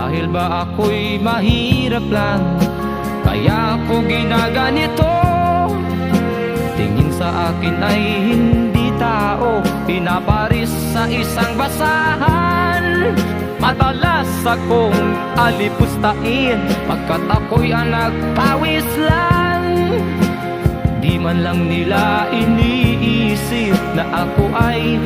Dahil ba ako'y mahirap lang? Kaya ako ginaganito. Tingin sa akin ay hindi tao. Pinaparis sa isang basahan. Madalas akong alipustain Pagkat ako'y anak nagpawis lang. Di man lang nila iniisip Na ako ay